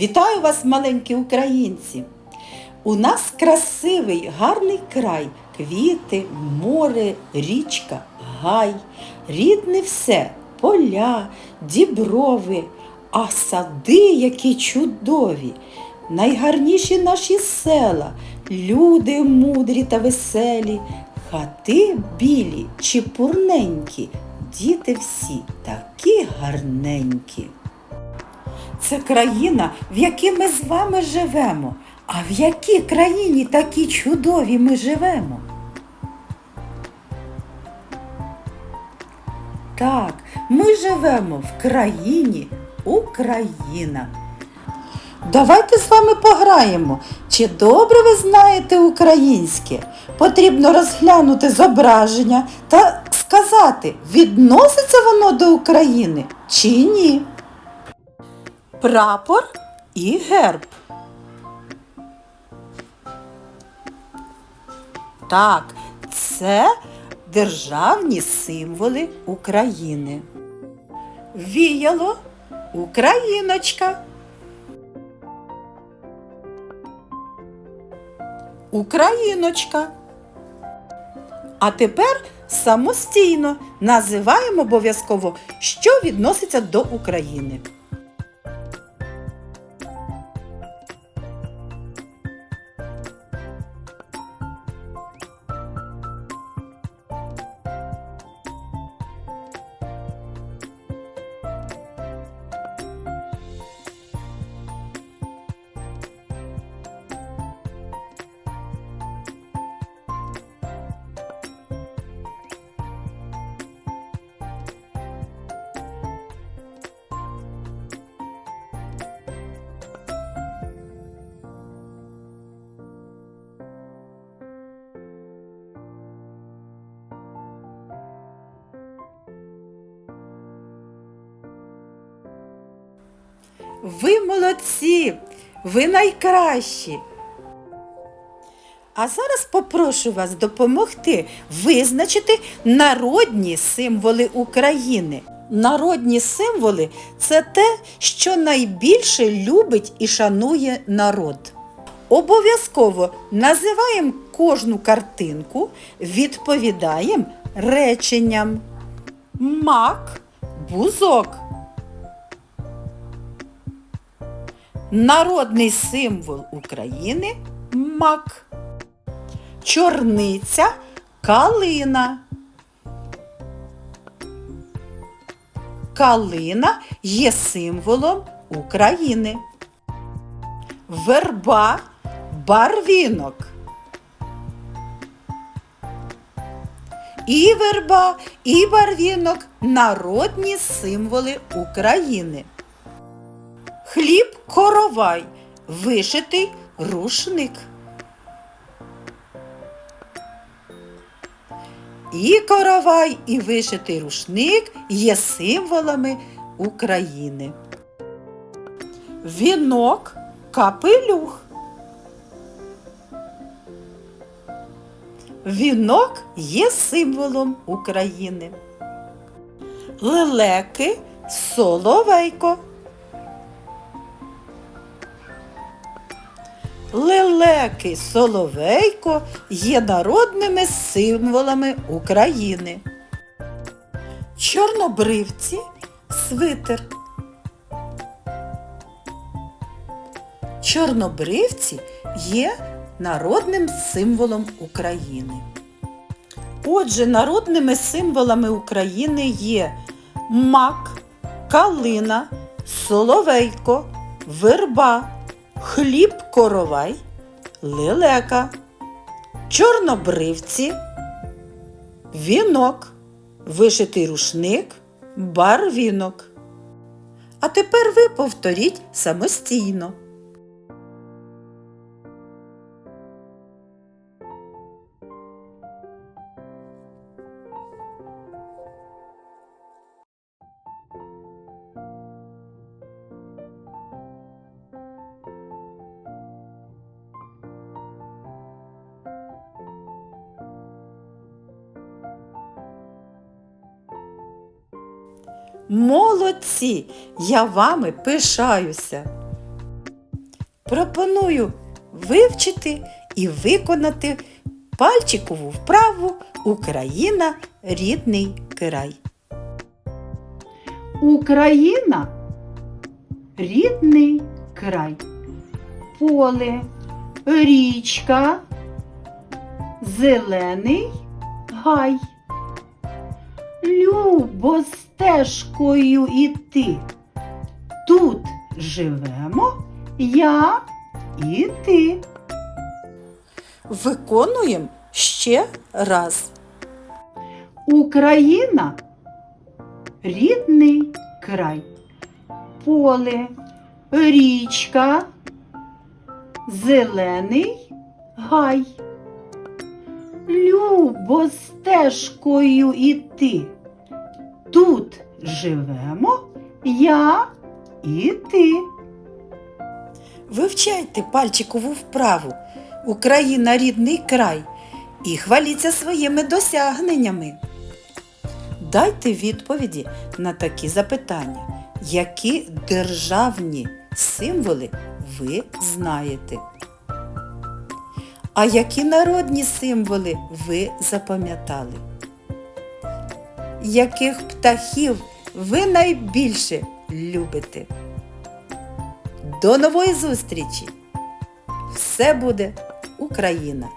Вітаю вас, маленькі українці! У нас красивий, гарний край, квіти, море, річка, гай, рідне все, поля, діброви, а сади які чудові, найгарніші наші села, люди мудрі та веселі, хати білі, чепурненькі, діти всі такі гарненькі. Це країна, в якій ми з вами живемо. А в якій країні такі чудові ми живемо? Так, ми живемо в країні Україна. Давайте з вами пограємо. Чи добре ви знаєте українське? Потрібно розглянути зображення та сказати, відноситься воно до України чи ні. Прапор і герб. Так, це державні символи України. Віяло Україночка. Україночка. А тепер самостійно називаємо обов'язково, що відноситься до України. Ви молодці, ви найкращі. А зараз попрошу вас допомогти визначити народні символи України. Народні символи це те, що найбільше любить і шанує народ. Обов'язково називаємо кожну картинку, відповідаємо реченням. Мак, бузок. Народний символ України мак. Чорниця калина. Калина є символом України. Верба барвінок. І верба, і барвінок народні символи України. Хліб коровай, вишитий рушник. І коровай, і вишитий рушник є символами України. Вінок капелюх. Вінок є символом України. Лелеки соловейко. Лелеки Соловейко є народними символами України. Чорнобривці свитер. Чорнобривці є народним символом України. Отже, народними символами України є мак, калина, соловейко, верба хліб коровай, лелека, чорнобривці, вінок, вишитий рушник, барвінок. А тепер ви повторіть самостійно. Молодці! Я вами пишаюся. пропоную вивчити і виконати пальчикову вправу Україна рідний край. Україна рідний край. Поле, річка, зелений гай. Любо стежкою іти. Тут живемо я і ти. Виконуємо ще раз. Україна рідний край. Поле, річка, зелений гай. Любо стежкою іти. Тут живемо я і ти. Вивчайте пальчикову вправу Україна рідний край і хваліться своїми досягненнями. Дайте відповіді на такі запитання, які державні символи ви знаєте. А які народні символи ви запам'ятали? Яких птахів ви найбільше любите? До нової зустрічі! Все буде Україна!